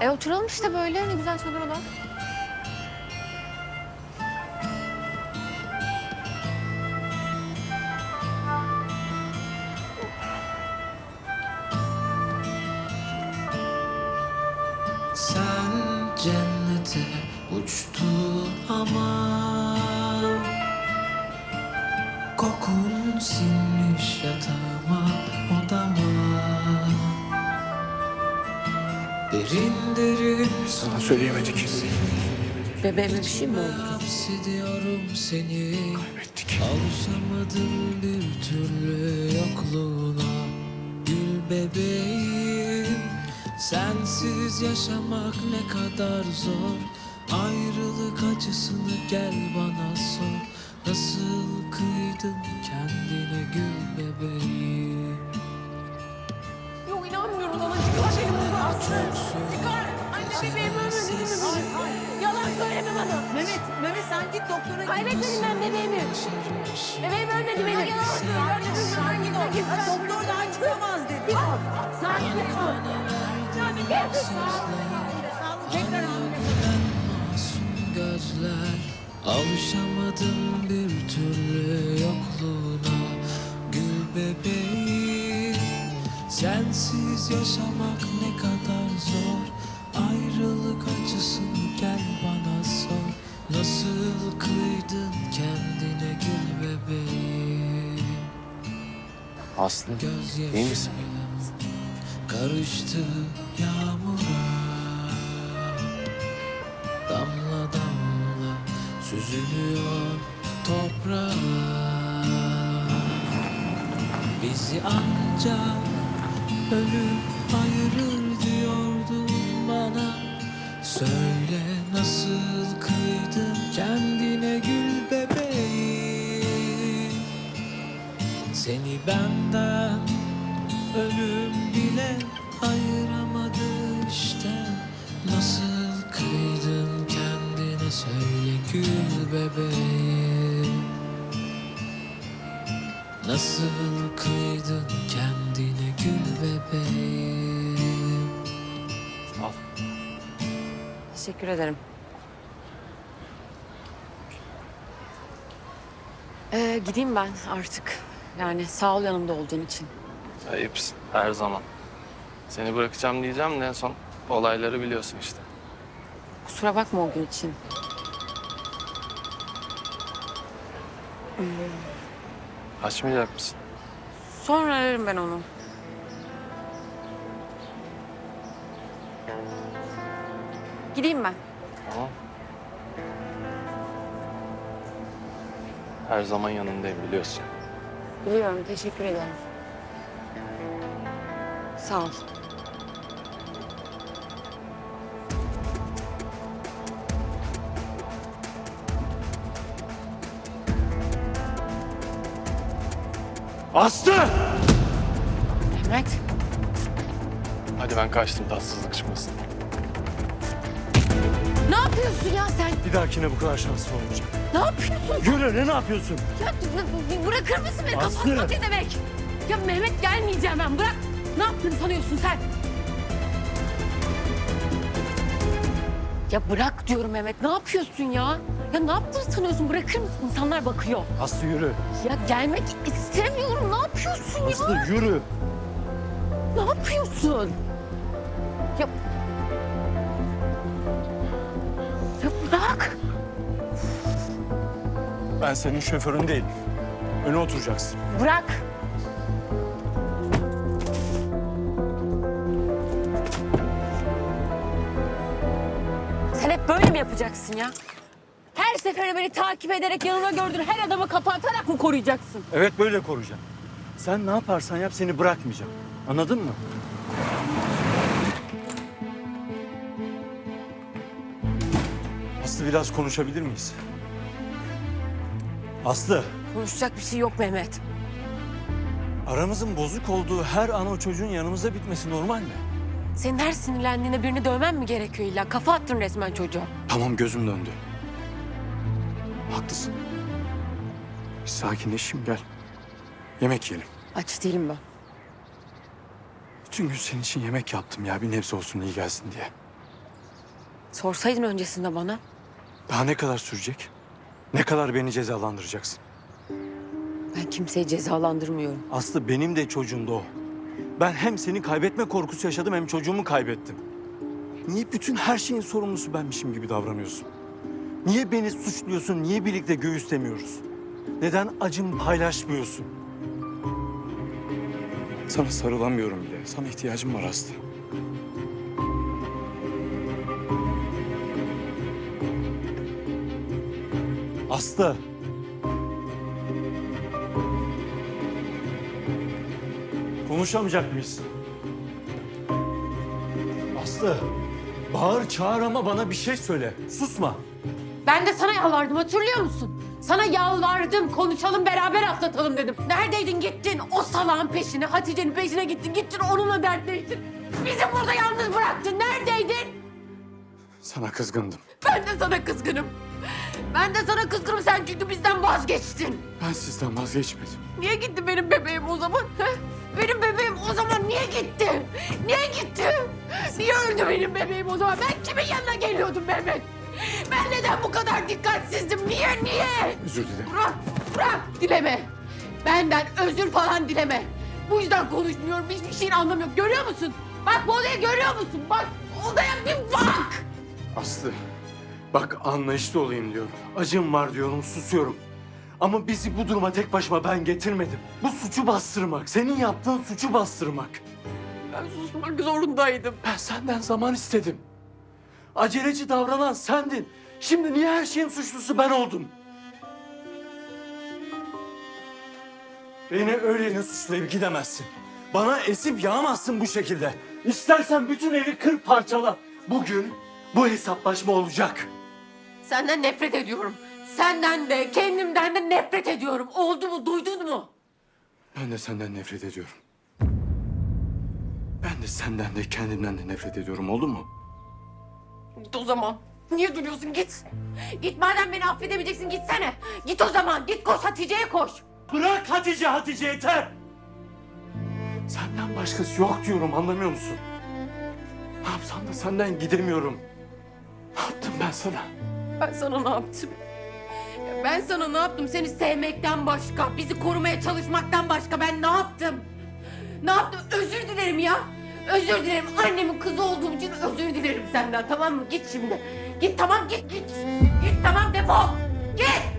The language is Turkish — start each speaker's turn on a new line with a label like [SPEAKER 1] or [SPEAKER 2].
[SPEAKER 1] E oturalım işte böyle ne güzel çalır o da.
[SPEAKER 2] Sen cennete uçtun ama Kokun sinmiş yatağıma
[SPEAKER 3] Sana söyleyemedik.
[SPEAKER 1] Bebeğime bir şey mi oldu?
[SPEAKER 2] hapsediyorum seni
[SPEAKER 3] Kaybettik.
[SPEAKER 2] Alışamadım bir türlü yokluğuna Gül bebeğim Sensiz yaşamak ne kadar zor Ayrılık acısını gel bana sor Nasıl kıydın kendine gül bebeğim
[SPEAKER 4] Yok inanmıyorum sana. Beni Çıkar. Anne bebeğimi değil mi? Yalan söyleme bana.
[SPEAKER 5] Mehmet, Mehmet sen git doktora git.
[SPEAKER 4] Ben bebeğimi. Bebeğim ölmedi benim. Ölmedim ben. Hangi doktor?
[SPEAKER 5] Doktor daha çıkamaz dedi.
[SPEAKER 4] Ol. Ya bir gel.
[SPEAKER 5] Tekrar
[SPEAKER 2] gözler Alışamadım bir türlü yokluğuna Gül bebeğim Sensiz yaşamak ne kadar zor. Ayrılık acısını gel bana sor. Nasıl kıydın kendine gül bebeğim?
[SPEAKER 3] Aslı iyi misin?
[SPEAKER 2] Karıştı yağmura. Damla damla süzülüyor toprağa. Bizi ancak ölüm ayırır diyordun bana. Söyle nasıl kıydın kendine gül bebeğim. Seni benden ölüm bile ayıramadı işte. Nasıl kıydın kendine söyle gül bebeğim Nasıl kıydın kendine gül bebeğim
[SPEAKER 3] Al.
[SPEAKER 1] Teşekkür ederim. Ee, gideyim ben artık. Yani sağ ol yanımda olduğun için.
[SPEAKER 3] Ayıpsın her zaman. Seni bırakacağım diyeceğim de en son olayları biliyorsun işte.
[SPEAKER 1] Kusura bakma o gün için.
[SPEAKER 3] Açmayacak mısın?
[SPEAKER 1] Sonra ararım ben onu. Gideyim ben.
[SPEAKER 3] Tamam. Her zaman yanındayım biliyorsun.
[SPEAKER 1] Biliyorum, teşekkür ederim. Sağ ol.
[SPEAKER 3] Aslı!
[SPEAKER 1] Mehmet,
[SPEAKER 3] Hadi ben kaçtım tatsızlık çıkmasın.
[SPEAKER 1] ne yapıyorsun ya sen?
[SPEAKER 6] Bir dahakine bu kadar şanslı olmayacak.
[SPEAKER 1] Ne yapıyorsun?
[SPEAKER 6] Yürü ne ne yapıyorsun?
[SPEAKER 1] Ya b- b- bırakır mısın beni?
[SPEAKER 6] Aslı!
[SPEAKER 1] Kapatmak ne demek? Ya Mehmet gelmeyeceğim ben. Bırak. Ne yaptığını sanıyorsun sen? Ya bırak diyorum Mehmet. Ne yapıyorsun ya? Ya ne yaptığını sanıyorsun? Bırakır mısın? İnsanlar bakıyor.
[SPEAKER 6] Aslı yürü.
[SPEAKER 1] Ya gelmek istemiyorum. Ne yapıyorsun ya?
[SPEAKER 6] Aslı yürü.
[SPEAKER 1] Ne yapıyorsun? Ya... Ya bırak.
[SPEAKER 6] Ben senin şoförün değilim. Öne oturacaksın.
[SPEAKER 1] Bırak. Böyle mi yapacaksın ya? Her seferinde beni takip ederek yanına gördüğün her adamı kapatarak mı koruyacaksın?
[SPEAKER 6] Evet böyle koruyacağım. Sen ne yaparsan yap seni bırakmayacağım. Anladın mı? Aslı biraz konuşabilir miyiz? Aslı,
[SPEAKER 1] Konuşacak bir şey yok Mehmet.
[SPEAKER 6] aramızın bozuk olduğu her an o çocuğun yanımızda bitmesi normal mi?
[SPEAKER 1] Senin her sinirlendiğinde birini dövmen mi gerekiyor illa? Kafa attın resmen çocuğa.
[SPEAKER 6] Tamam gözüm döndü. Haklısın. Bir sakinleşeyim gel. Yemek yiyelim.
[SPEAKER 1] Aç değilim ben.
[SPEAKER 6] Bütün gün senin için yemek yaptım ya bir nebze olsun iyi gelsin diye.
[SPEAKER 1] Sorsaydın öncesinde bana.
[SPEAKER 6] Daha ne kadar sürecek? Ne kadar beni cezalandıracaksın?
[SPEAKER 1] Ben kimseyi cezalandırmıyorum.
[SPEAKER 6] Aslı benim de çocuğum da o. Ben hem seni kaybetme korkusu yaşadım hem çocuğumu kaybettim. Niye bütün her şeyin sorumlusu benmişim gibi davranıyorsun? Niye beni suçluyorsun? Niye birlikte göğüslemiyoruz? Neden acımı paylaşmıyorsun? Sana sarılamıyorum bile. Sana ihtiyacım var Aslı. Aslı. Konuşamayacak mıyız? Aslı. Bağır çağır ama bana bir şey söyle. Susma.
[SPEAKER 1] Ben de sana yalvardım hatırlıyor musun? Sana yalvardım konuşalım beraber atlatalım dedim. Neredeydin gittin o salağın peşine Hatice'nin peşine gittin gittin onunla dertleştin. Bizi burada yalnız bıraktın neredeydin?
[SPEAKER 6] Sana kızgındım.
[SPEAKER 1] Ben de sana kızgınım. Ben de sana kızgınım sen çünkü bizden vazgeçtin.
[SPEAKER 6] Ben sizden vazgeçmedim.
[SPEAKER 1] Niye gitti benim bebeğim o zaman? he? Benim bebeğim o zaman niye gitti? Niye gitti? Niye öldü benim bebeğim o zaman? Ben kimin yanına geliyordum Mehmet? Ben neden bu kadar dikkatsizdim? Niye, niye?
[SPEAKER 6] Özür dilerim.
[SPEAKER 1] Bırak, bırak. Dileme. Benden özür falan dileme. Bu yüzden konuşmuyorum. Hiçbir şeyin anlamıyorum. Görüyor musun? Bak bu odayı görüyor musun? Bak odaya bir bak.
[SPEAKER 6] Aslı. Bak anlayışlı olayım diyorum. Acım var diyorum susuyorum. Ama bizi bu duruma tek başıma ben getirmedim. Bu suçu bastırmak, senin yaptığın suçu bastırmak.
[SPEAKER 1] Ben susmak zorundaydım.
[SPEAKER 6] Ben senden zaman istedim. Aceleci davranan sendin. Şimdi niye her şeyin suçlusu ben oldum? Beni öyleyine suçlayıp gidemezsin. Bana esip yağmazsın bu şekilde. İstersen bütün evi kır parçala. Bugün bu hesaplaşma olacak.
[SPEAKER 1] Senden nefret ediyorum. Senden de kendimden de nefret ediyorum. Oldu mu duydun mu?
[SPEAKER 6] Ben de senden nefret ediyorum. Ben de senden de kendimden de nefret ediyorum oldu mu?
[SPEAKER 1] Git o zaman. Niye duruyorsun git. Git madem beni affedemeyeceksin gitsene. Git o zaman git koş Hatice'ye koş.
[SPEAKER 6] Bırak Hatice Hatice yeter. Senden başkası yok diyorum anlamıyor musun? Ne yapsam da senden gidemiyorum. Ne yaptım ben sana?
[SPEAKER 1] Ben sana ne yaptım? Ben sana ne yaptım? Seni sevmekten başka, bizi korumaya çalışmaktan başka ben ne yaptım? Ne yaptım? Özür dilerim ya. Özür dilerim. Annemin kızı olduğum için özür dilerim senden. Tamam mı? Git şimdi. Git tamam git git. Git tamam defol. Git.